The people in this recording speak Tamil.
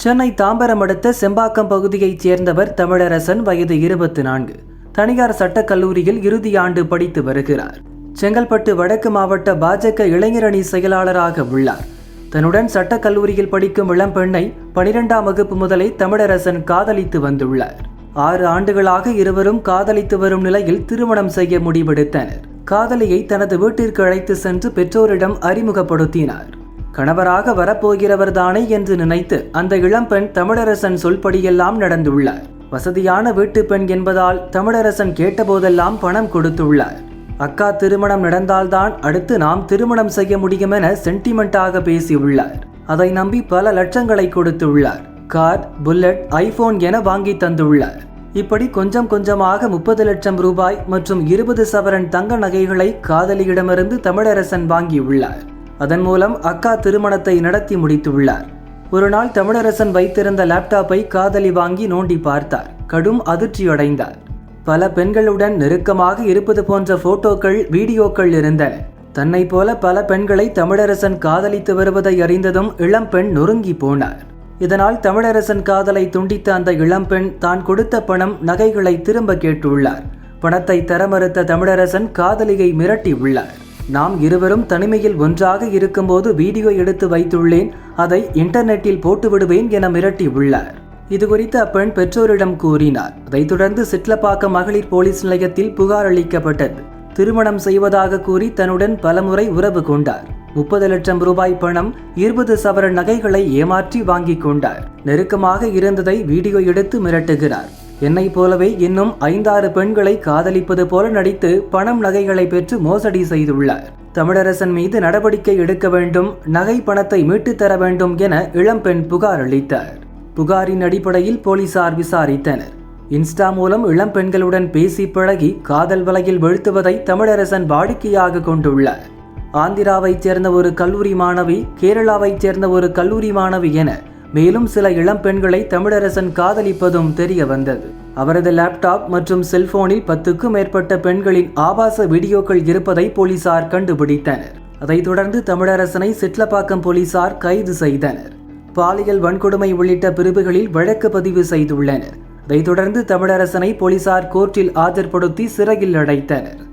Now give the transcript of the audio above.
சென்னை தாம்பரம் அடுத்த செம்பாக்கம் பகுதியைச் சேர்ந்தவர் தமிழரசன் வயது இருபத்தி நான்கு. தனியார் சட்டக் கல்லூரியில் இறுதி ஆண்டு படித்து வருகிறார். செங்கல்பட்டு வடக்கு மாவட்ட பாஜக இளைஞரணி செயலாளராக உள்ளார். தன்னுடன் சட்டக் கல்லூரியில் படிக்கும் இளம்பெண்ணை பனிரெண்டாம் வகுப்பு முதலே தமிழரசன் காதலித்து வந்துள்ளார். ஆறு ஆண்டுகளாக இருவரும் காதலித்து வரும் நிலையில் திருமணம் செய்ய முடிவெடுத்தனர். காதலியை தனது வீட்டிற்கு அழைத்து சென்று பெற்றோரிடம் அறிமுகப்படுத்தினார். கணவராக வரப்போகிறவர்தானே என்று நினைத்து அந்த இளம்பெண் தமிழரசன் சொல்படியெல்லாம் நடந்துள்ளார். வசதியான வீட்டு பெண் என்பதால் தமிழரசன் கேட்டபோதெல்லாம் பணம் கொடுத்துள்ளார். அக்கா திருமணம் நடந்தால்தான் அடுத்து நாம் திருமணம் செய்ய முடியும் என சென்டிமெண்டாக பேசியுள்ளார். அதை நம்பி பல லட்சங்களை கொடுத்துள்ளார். கார் புல்லட் ஐபோன் என வாங்கி தந்துள்ளார். இப்படி கொஞ்சம் கொஞ்சமாக முப்பது லட்சம் ரூபாய் மற்றும் இருபது சவரன் தங்க நகைகளை காதலியிடமிருந்து தமிழரசன் வாங்கியுள்ளார். அதன் மூலம் அக்கா திருமணத்தை நடத்தி முடித்துள்ளார். ஒரு நாள் தமிழரசன் வைத்திருந்த லேப்டாப்பை காதலி வாங்கி நோண்டி பார்த்தார். கடும் அதிர்ச்சியடைந்தார். பல பெண்களுடன் நெருக்கமாக இருப்பது போன்ற போட்டோக்கள் வீடியோக்கள் இருந்தன. தன்னை போல பல பெண்களை தமிழரசன் காதலித்து வருவதை அறிந்ததும் இளம்பெண் நொறுங்கி போனார். இதனால் தமிழரசன் காதலை துண்டித்த அந்த இளம்பெண் தான் கொடுத்த பணம் நகைகளை திரும்ப கேட்டுள்ளார். பணத்தை தர மறுத்த தமிழரசன் காதலியை மிரட்டி உள்ளார் நாம் இருவரும் தனிமையில் ஒன்றாக இருக்கும்போது வீடியோ எடுத்து வைத்துள்ளேன் அதை இன்டர்நெட்டில் போட்டு விடுவேன் என மிரட்டி உள்ளார். இதுகுறித்து அப்பெண் பெற்றோரிடம் கூறினார். அதைத் தொடர்ந்து சிட்லப்பாக்கம் மகளிர் போலீஸ் நிலையத்தில் புகார் அளிக்கப்பட்டது. திருமணம் செய்வதாக கூறி தன்னுடன் பலமுறை உறவு கொண்டார். முப்பது லட்சம் ரூபாய் பணம் இருபது சவர நகைகளை ஏமாற்றி வாங்கிக் கொண்டார். நெருக்கமாக இருந்ததை வீடியோ எடுத்து மிரட்டுகிறார். என்னை போலவே இன்னும் ஐந்தாறு பெண்களை காதலிப்பது போல நடித்து பணம் நகைகளை பெற்று மோசடி செய்துள்ளார். தமிழரசன் மீது நடவடிக்கை எடுக்க வேண்டும் நகை பணத்தை மீட்டுத் தர வேண்டும் என இளம்பெண் புகார் அளித்தார். புகாரின் அடிப்படையில் போலீசார் விசாரித்தனர். இன்ஸ்டா மூலம் இளம்பெண்களுடன் பேசி பழகி காதல் வலையில் வீழ்த்துவதை தமிழரசன் வாடிக்கையாக கொண்டுள்ளார். ஆந்திராவைச் சேர்ந்த ஒரு கல்லூரி மாணவி கேரளாவைச் சேர்ந்த ஒரு கல்லூரி மாணவி என மேலும் சில இளம் பெண்களை தமிழரசன் காதலிப்பதும் தெரிய வந்தது. அவரது லேப்டாப் மற்றும் செல்போனில் பத்துக்கும் மேற்பட்ட பெண்களின் ஆபாச வீடியோக்கள் இருப்பதை போலீசார் கண்டுபிடித்தனர். அதைத் தொடர்ந்து தமிழரசனை சிட்லப்பாக்கம் போலீசார் கைது செய்தனர். பாலியல் வன்கொடுமை உள்ளிட்ட பிரிவுகளில் வழக்கு பதிவு செய்துள்ளனர். அதைத் தொடர்ந்து தமிழரசனை போலீசார் கோர்ட்டில் ஆஜர்படுத்தி சிறையில் அடைத்தனர்.